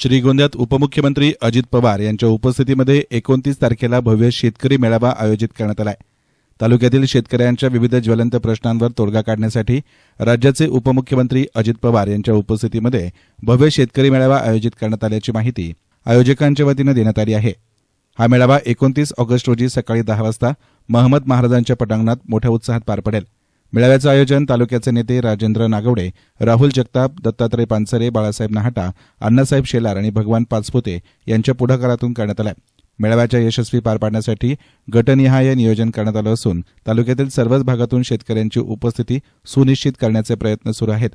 श्रीगोंद्यात उपमुख्यमंत्री अजित पवार यांच्या उपस्थितीमध्ये एकोणतीस तारखेला भव्य शेतकरी मेळावा आयोजित करण्यात आलाय. तालुक्यातील शेतकऱ्यांच्या विविध ज्वलंत प्रश्नांवर तोडगा काढण्यासाठी राज्याचे उपमुख्यमंत्री अजित पवार यांच्या उपस्थितीमध्ये भव्य शेतकरी मेळावा आयोजित करण्यात आल्याची माहिती आयोजकांच्या वतीनं देण्यात आली आहे. हा मेळावा एकोणतीस ऑगस्ट रोजी सकाळी दहा वाजता महमद महाराजांच्या पटांगणात मोठ्या उत्साहात पार पडेल. मेळाव्याचं आयोजन तालुक्याचे नेते राजेंद्र नागवडे राहुल जगताप दत्तात्रय पानसरे बाळासाहेब नाहटा अण्णासाहेब शेलार आणि भगवान पाचपुते यांच्या पुढाकारातून करण्यात आलं मेळाव्याच्या यशस्वी पार पाडण्यासाठी गटनिहाय नियोजन करण्यात आलं असून तालुक्यातील सर्वच भागातून शेतकऱ्यांची उपस्थिती सुनिश्चित करण्याचे प्रयत्न सुरू आहेत.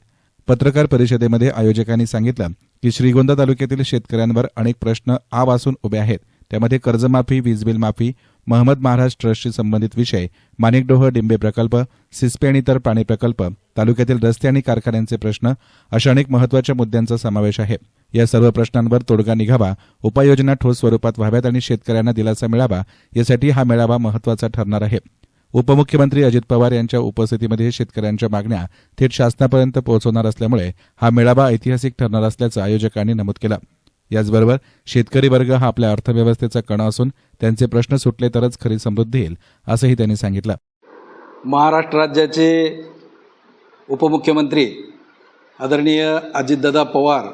पत्रकार परिषदेमध्ये आयोजकांनी सांगितलं की श्रीगोंदा तालुक्यातील शेतकऱ्यांवर अनेक प्रश्न आवासून उभे आहेत. त्यामध्ये कर्जमाफी वीजबिल माफी महमद महाराज ट्रस्टशी संबंधित विषय माणिकडोह डिंबे प्रकल्प सिस्पे आणि इतर पाणी प्रकल्प तालुक्यातील रस्ते आणि कारखान्यांचे प्रश्न अशा अनेक महत्त्वाच्या मुद्द्यांचा समावेश आहे. या सर्व प्रश्नांवर तोडगा निघावा उपाययोजना ठोस स्वरूपात व्हाव्यात आणि शेतकऱ्यांना दिलासा मिळावा यासाठी हा मेळावा महत्त्वाचा ठरणार आहे. उपमुख्यमंत्री अजित पवार यांच्या उपस्थितीमध्ये शेतकऱ्यांच्या मागण्या थेट शासनापर्यंत पोहोचवणार असल्यामुळे हा मेळावा ऐतिहासिक ठरणार असल्याचं आयोजकांनी नमूद केलं. याचबरोबर शेतकरी वर्ग हा आपल्या अर्थव्यवस्थेचा कणा असून त्यांचे प्रश्न सुटले तरच खरी समृद्धी येईल असंही त्यांनी सांगितलं. महाराष्ट्र राज्याचे उपमुख्यमंत्री आदरणीय अजितदादा पवार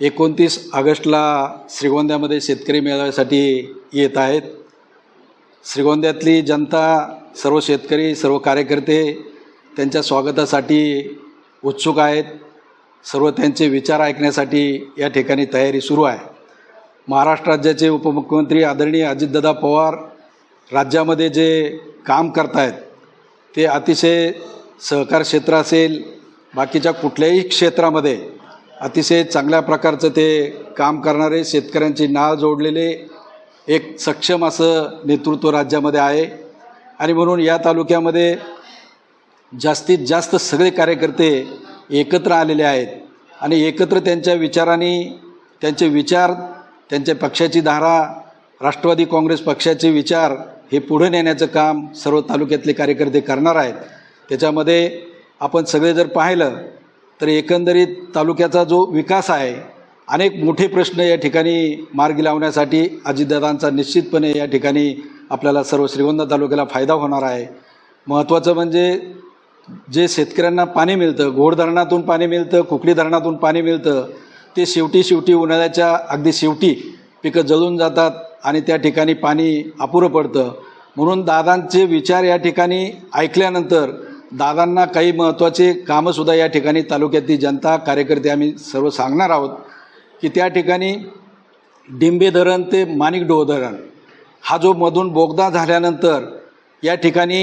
एकोणतीस ऑगस्टला श्रीगोंद्यामध्ये शेतकरी मेळाव्यासाठी येत आहेत. श्रीगोंद्यातली जनता सर्व शेतकरी सर्व कार्यकर्ते त्यांच्या स्वागतासाठी उत्सुक आहेत. सर्व त्यांचे विचार ऐकण्यासाठी या ठिकाणी तयारी सुरू आहे. महाराष्ट्र राज्याचे उपमुख्यमंत्री आदरणीय अजितदादा पवार राज्यामध्ये जे काम करतायत ते अतिशय सहकार क्षेत्र असेल बाकीच्या कुठल्याही क्षेत्रामध्ये अतिशय चांगल्या प्रकारचं ते काम करणारे शेतकऱ्यांची नाळ जोडलेले एक सक्षम असं नेतृत्व राज्यामध्ये आहे. आणि म्हणून या तालुक्यामध्ये जास्तीत जास्त सगळे कार्यकर्ते एकत्र आलेले आहेत. आणि एकत्र त्यांच्या विचारांनी त्यांचे विचार त्यांच्या पक्षाची धारा राष्ट्रवादी काँग्रेस पक्षाचे विचार हे पुढे नेण्याचं काम सर्व तालुक्यातले कार्यकर्ते करणार आहेत. त्याच्यामध्ये आपण सगळे जर पाहिलं तर एकंदरीत तालुक्याचा जो विकास आहे अनेक मोठे प्रश्न या ठिकाणी मार्गी लावण्यासाठी अजितदादांचा निश्चितपणे या ठिकाणी आपल्याला सर्व श्रीगोंदा तालुक्याला फायदा होणार आहे. महत्त्वाचं म्हणजे जे शेतकऱ्यांना पाणी मिळतं घोड धरणातून पाणी मिळतं कुकडी धरणातून पाणी मिळतं ते शेवटी शेवटी उन्हाळ्याच्या अगदी शेवटी पिकं जळून जातात आणि त्या ठिकाणी पाणी अपुरं पडतं. म्हणून दादांचे विचार या ठिकाणी ऐकल्यानंतर दादांना काही महत्त्वाचे कामंसुद्धा या ठिकाणी तालुक्यातली जनता कार्यकर्ते आम्ही सर्व सांगणार आहोत की त्या ठिकाणी डिंबे धरण ते माणिकडोह धरण हा जो मधून बोगदा झाल्यानंतर या ठिकाणी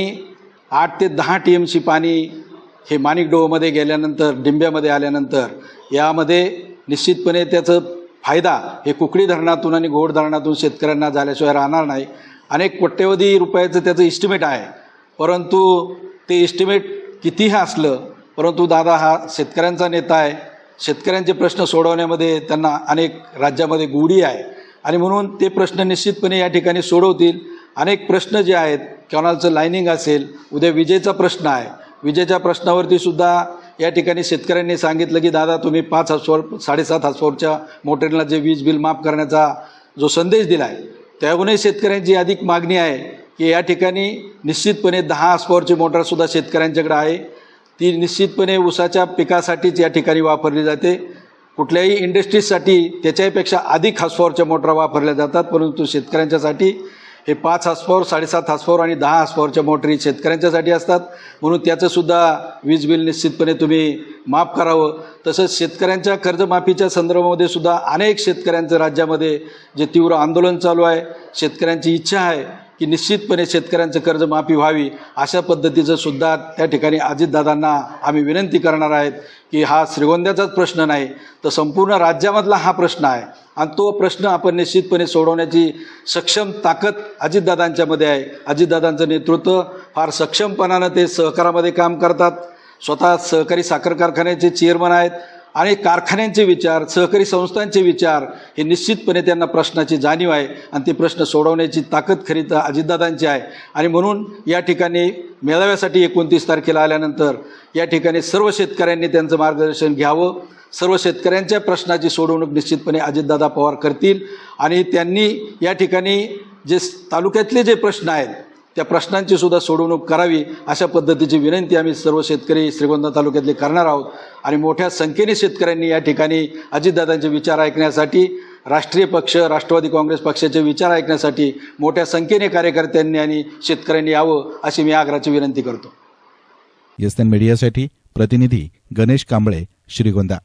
आठ ते दहा टी एम सी पाणी हे माणिकडोहमध्ये गेल्यानंतर डिंब्यामध्ये आल्यानंतर यामध्ये निश्चितपणे त्याचं फायदा हे कुकडी धरणातून आणि घोड धरणातून शेतकऱ्यांना झाल्याशिवाय राहणार नाही. अनेक कोट्यवधी रुपयाचं त्याचं इस्टिमेट आहे. परंतु ते इस्टिमेट कितीही असलं परंतु दादा हा शेतकऱ्यांचा नेता आहे. शेतकऱ्यांचे प्रश्न सोडवण्यामध्ये त्यांना अनेक राज्यामध्ये गोडी आहे. आणि म्हणून ते प्रश्न निश्चितपणे या ठिकाणी सोडवतील. अनेक प्रश्न जे आहेत कॅनॉलचं लायनिंग असेल उद्या विजेचा प्रश्न आहे. विजेच्या प्रश्नावरती सुद्धा या ठिकाणी शेतकऱ्यांनी सांगितलं की दादा तुम्ही पाच हसवर साडेसात हसवरच्या मोटरला जे वीज बिल माफ करण्याचा जो संदेश दिला आहे त्याहूनही शेतकऱ्यांची अधिक मागणी आहे की या ठिकाणी निश्चितपणे दहा हसपॉवरची मोटरसुद्धा शेतकऱ्यांच्याकडे आहे. ती निश्चितपणे ऊसाच्या पिकासाठीच या ठिकाणी वापरली जाते. कुठल्याही इंडस्ट्रीजसाठी त्याच्याहीपेक्षा अधिक हॉसपॉवरच्या मोटरा वापरल्या जातात परंतु शेतकऱ्यांच्यासाठी हे पाच हॉसपॉवर साडेसात हॉसपॉवर आणि दहा हॉसपॉवरच्या मोटरी शेतकऱ्यांच्यासाठी असतात. म्हणून त्याचंसुद्धा वीज बिल निश्चितपणे तुम्ही माफ करावं. तसंच शेतकऱ्यांच्या कर्जमाफीच्या संदर्भामध्ये सुद्धा अनेक शेतकऱ्यांचं राज्यामध्ये जे तीव्र आंदोलन चालू आहे शेतकऱ्यांची इच्छा आहे की निश्चितपणे शेतकऱ्यांचं कर्जमाफी व्हावी अशा पद्धतीचं सुद्धा त्या ठिकाणी अजितदादांना आम्ही विनंती करणार आहेत की हा श्रीगोंद्याचाच प्रश्न नाही तर संपूर्ण राज्यामधला हा प्रश्न आहे. आणि तो प्रश्न आपण निश्चितपणे सोडवण्याची सक्षम ताकद अजितदादांच्यामध्ये आहे. अजितदादांचं नेतृत्व फार सक्षमपणानं ते सहकारामध्ये काम करतात. स्वतः सहकारी साखर कारखान्याचे चेअरमन आहेत. आणि कारखान्यांचे विचार सहकारी संस्थांचे विचार हे निश्चितपणे त्यांना प्रश्नाची जाणीव आहे आणि ते प्रश्न सोडवण्याची ताकद खरी तर अजितदादांची आहे. आणि म्हणून या ठिकाणी मेळाव्यासाठी एकोणतीस तारखेला आल्यानंतर या ठिकाणी सर्व शेतकऱ्यांनी त्यांचं मार्गदर्शन घ्यावं. सर्व शेतकऱ्यांच्या प्रश्नाची सोडवणूक निश्चितपणे अजितदादा पवार करतील. आणि त्यांनी या ठिकाणी जे तालुक्यातले जे प्रश्न आहेत त्या प्रश्नांची सुद्धा सोडवणूक करावी अशा पद्धतीची विनंती आम्ही सर्व शेतकरी श्रीगोंदा तालुक्यातले करणार आहोत. आणि मोठ्या संख्येने शेतकऱ्यांनी या ठिकाणी अजितदादांचे विचार ऐकण्यासाठी राष्ट्रीय पक्ष राष्ट्रवादी काँग्रेस पक्षाचे विचार ऐकण्यासाठी मोठ्या संख्येने कार्यकर्त्यांनी आणि शेतकऱ्यांनी यावं अशी मी आग्राची विनंती करतो. एस मीडियासाठी प्रतिनिधी गणेश कांबळे श्रीगोंदा.